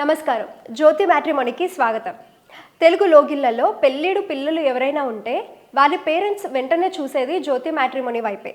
నమస్కారం. జ్యోతి మ్యాట్రిమోనికి స్వాగతం. తెలుగు లోగిళ్ళలో పెళ్ళిడు పిల్లలు ఎవరైనా ఉంటే వారి పేరెంట్స్ వెంటనే చూసేది జ్యోతి మ్యాట్రిమోని వైపే.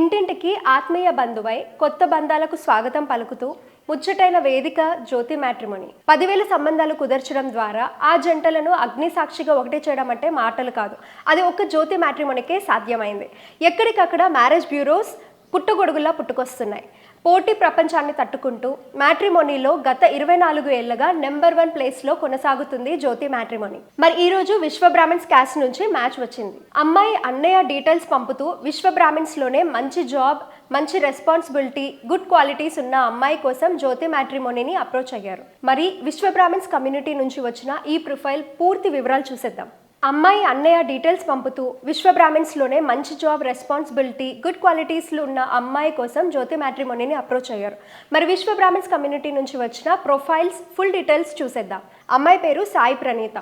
ఇంటింటికి ఆత్మీయ బంధువై కొత్త బంధాలకు స్వాగతం పలుకుతూ ముచ్చటైన వేదిక జ్యోతి మ్యాట్రిమోని. పదివేల సంబంధాలు కుదర్చడం ద్వారా ఆ జంటలను అగ్నిసాక్షిగా ఒకటి చేయడం అంటే మాటలు కాదు. అది ఒక్క జ్యోతి మ్యాట్రిమోనికే సాధ్యమైంది. ఎక్కడికక్కడ మ్యారేజ్ బ్యూరోస్ పుట్టగొడుగులా పుట్టుకొస్తున్నాయి. పోటీ ప్రపంచాన్ని తట్టుకుంటూ మ్యాట్రిమోనీలో గత ఇరవై నాలుగు ఏళ్ళుగా నెంబర్ వన్ ప్లేస్లో కొనసాగుతుంది జ్యోతి మ్యాట్రిమోనీ. మరి ఈ రోజు విశ్వ బ్రాహ్మిన్స్ క్యాస్ట్ నుంచి మ్యాచ్ వచ్చింది. అమ్మాయి అన్నయ్య డీటెయిల్స్ పంపుతూ విశ్వ బ్రాహ్మిన్స్లోనే మంచి జాబ్ మంచి రెస్పాన్సిబిలిటీ గుడ్ క్వాలిటీస్ ఉన్న అమ్మాయి కోసం జ్యోతి మ్యాట్రిమోనీని అప్రోచ్ అయ్యారు. మరి విశ్వ బ్రాహ్మిన్స్ కమ్యూనిటీ నుంచి వచ్చిన ఈ ప్రొఫైల్ పూర్తి వివరాలు చూసేద్దాం. అమ్మాయి అన్నయ్య డీటెయిల్స్ పంపుతూ విశ్వ బ్రాహ్మిన్స్లోనే మంచి జాబ్ రెస్పాన్సిబిలిటీ గుడ్ క్వాలిటీస్లు ఉన్న అమ్మాయి కోసం జ్యోతి మ్యాట్రిమోనీని అప్రోచ్ అయ్యారు. మరి విశ్వ బ్రాహ్మిన్స్ కమ్యూనిటీ నుంచి వచ్చిన ప్రొఫైల్స్ ఫుల్ డీటెయిల్స్ చూసేద్దాం. అమ్మాయి పేరు సాయి ప్రణీత.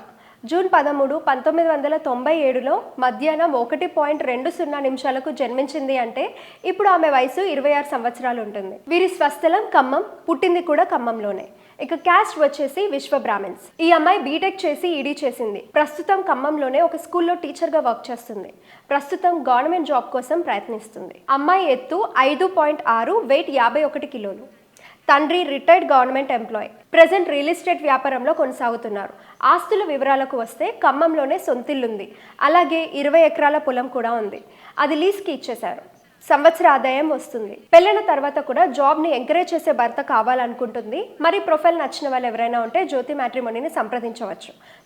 జూన్ పదమూడు పంతొమ్మిది వందల తొంభై ఏడులో మధ్యాహ్నం ఒకటి పాయింట్ రెండు సున్నా నిమిషాలకు జన్మించింది అంటే ఇప్పుడు ఆమె వయసు ఇరవై ఆరు సంవత్సరాలు ఉంటుంది. వీరి స్వస్థలం ఖమ్మం పుట్టింది కూడా ఖమ్మంలోనే. ఇక క్యాస్ట్ వచ్చేసి విశ్వ బ్రాహ్మిన్స్ ఈ అమ్మాయి బీటెక్ చేసి ఈడీ చేసింది. ప్రస్తుతం ఖమ్మంలోనే ఒక స్కూల్లో టీచర్గా వర్క్ చేస్తుంది. ప్రస్తుతం గవర్నమెంట్ జాబ్ కోసం ప్రయత్నిస్తుంది. అమ్మాయి ఎత్తు ఐదు పాయింట్ ఆరు వెయిట్ యాభై ఒకటి కిలోలు. తండ్రి retired government employee. Present real estate వ్యాపారంలో కొనసాగుతున్నారు. ఆస్తుల వివరాలకు వస్తే ఖమ్మంలోనే సొంతిల్లుంది. అలాగే ఇరవై ఎకరాల పొలం కూడా ఉంది. అది లీజ్కి ఇచ్చేశారు. సంవత్సర ఆదాయం వస్తుంది. పెళ్ళైన తర్వాత కూడా జాబ్ని ఎంకరేజ్ చేసే భర్త కావాలనుకుంటుంది. మరి ప్రొఫైల్ నచ్చిన వాళ్ళు ఎవరైనా ఉంటే జ్యోతి మ్యాట్రిమోనీని సంప్రదించవచ్చు.